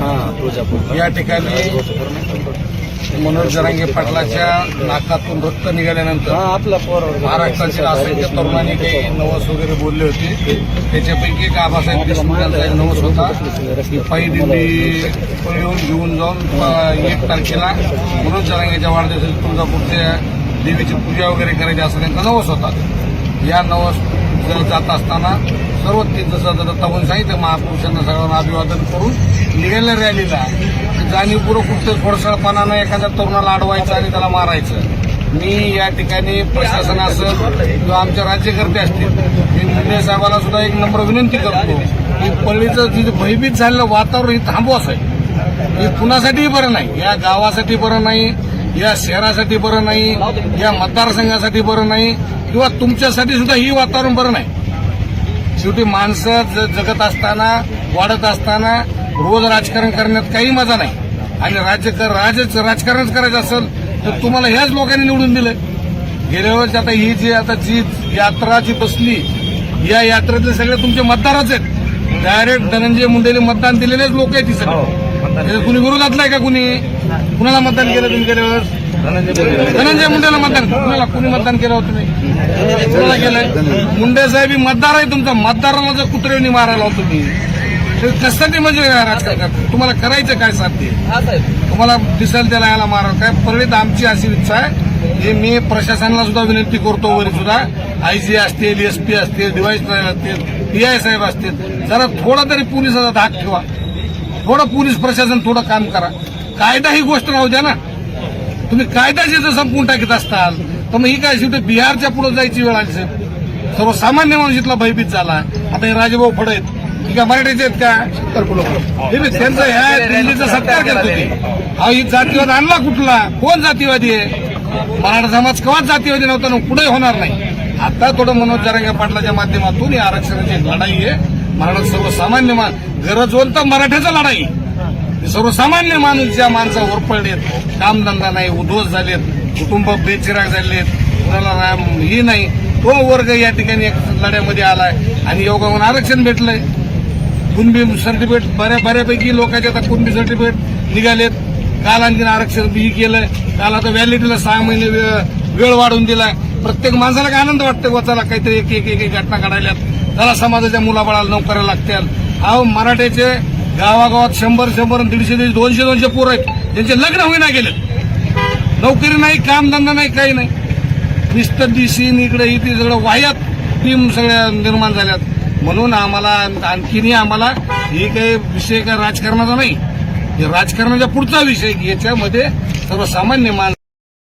हा या ठिकाणी मनोज जरांगे पाटलाच्या नाकातून रक्त निघाल्यानंतर आपला पोर महाराष्ट्रातील असंख्य तरुणांनी काही नवस वगैरे बोलले होते. त्याच्यापैकी एक आबासाहेब देशमुख यांचा एक नवस होता. की पायी दिंडी येऊन घेऊन जाऊन एक तारखेला मनोज जरांगेच्या वाढदिवसाची तुळजापूरच्या देवीची पूजा वगैरे करायची असं त्यांचा नवस होता. या नवस जर जात असताना सर्व ते जसं दत्ता पण सांगितलं महापुरुषांना सगळ्यांना अभिवादन करून निघायला रॅलीला. जाणीवपूर्वक कुठं खोडसाळपणानं एखाद्या तरुणाला अडवायचं आणि त्याला मारायचं. मी या ठिकाणी प्रशासन असेल किंवा आमच्या राज्यकर्ते असतील मी मुंडे साहेबांना सुद्धा एक नम्र विनंती करतो की पल्लीचं जे भयभीत झालेलं वातावरण हे थांबवाच आहे. हे कुणासाठीही बरं नाही या गावासाठी बरं नाही या शहरासाठी बरं नाही या मतदारसंघासाठी बरं नाही किंवा तुमच्यासाठी सुद्धा ही वातावरण बरं नाही. शेवटी माणसं जगत असताना वाढत असताना रोज राजकारण करण्यात काही मजा नाही. आणि राज्य राज राजकारणच करायचं असेल तर तुम्हाला ह्याच लोकांनी निवडून दिलं गेल्या वर्षी आता ही जी आता जी यात्रा जी बसली या यात्रेतले सगळे तुमचे मतदारच आहेत. डायरेक्ट धनंजय मुंडेने मतदान दिलेलेच लोक आहेत ती सगळे हो. कुणी विरोधातलं आहे का कुणी? कुणाला मतदान केलं तुम्ही गेल्या वेळेस? धनंजय मुंडेला मतदान. कुणाला कुणी मतदान केलं होतं तुम्ही? कुणाला केलंय? मुंडे साहेब ही मतदार आहे तुमचा. मतदाराला जर कुत्र्यानी मारायला होतो तुम्ही तर कशासाठी म्हणजे? तुम्हाला करायचं काय साध्य? तुम्हाला दिसेल त्याला याला मारा काय परळीत आमची अशी इच्छा आहे की मी प्रशासनाला सुद्धा विनंती करतो वरी सुद्धा. आयजी असतील एसपी असतील डिवाईस साहेब असतील पीआय साहेब असतील. जरा थोडा तरी पोलिसाचा धाक ठेवा. थोडं पोलीस प्रशासन थोडं काम करा. कायदा ही गोष्ट राहू द्या ना. तुम्ही कायदा जर संपून टाकीत असताल तर मग ही काय शेवटी बिहारच्या पुढे जायची वेळ आली साहेब. सर्वसामान्य माणूस इथला भयभीत झाला. आता हे राजेभाऊ फड आहेत. की काय मराठीचे आहेत का? हे बी त्यांचं ह्या दिल्लीचा सत्कार करत होते. हा ही जातीवाद आणला कुठला? कोण जातीवादी आहे? मराठा समाज केव्हाच जातीवादी नव्हता ना होणार नाही. आता थोडं मनोज जरांगे पाटलाच्या माध्यमातून ही आरक्षणाची लढाई आहे. मराठा सर्वसामान्य मान गरजवंत मराठ्याचा लढाई. हे सर्वसामान्य माणूस ज्या माणसावर पडलेत कामधंदा नाही उद्ध्वस्त झालेत कुटुंब बेचिराग झालेत कुणाला ही नाही तो वर्ग या ठिकाणी एक लढ्यामध्ये आलाय आणि योगावर आरक्षण भेटलंय. कुणबी सर्टिफिकेट बऱ्या बऱ्यापैकी लोकांचे आता कुणबी सर्टिफिकेट निघालेत. काल आणखीन आरक्षण बी केलंय. काल आता व्हॅलिडीला सहा महिने वेळ वाढवून दिलाय. प्रत्येक माणसाला काय आनंद वाटतं वचाला काहीतरी एक एक एक एक घटना घडायल्यात. त्याला समाजाच्या मुलाबाळाला नोकऱ्या लागतात अहो मराठ्याचे गावागावात शंभर शंभर दीडशे दीडशे दोनशे दोनशे पोरं आहेत. त्यांचे लग्न होईना गेले नोकरी नाही कामधंदा नाही काही नाही. मिस्टर दिशीन इकडे इथे सगळं वाह्यात टीम सगळ्या निर्माण झाल्यात. म्हणून आम्हाला आणखीनही आम्हाला हे काही विषय काय राजकारणाचा नाही. हे राजकारणाच्या पुढचा विषय याच्यामध्ये सर्वसामान्य माणसं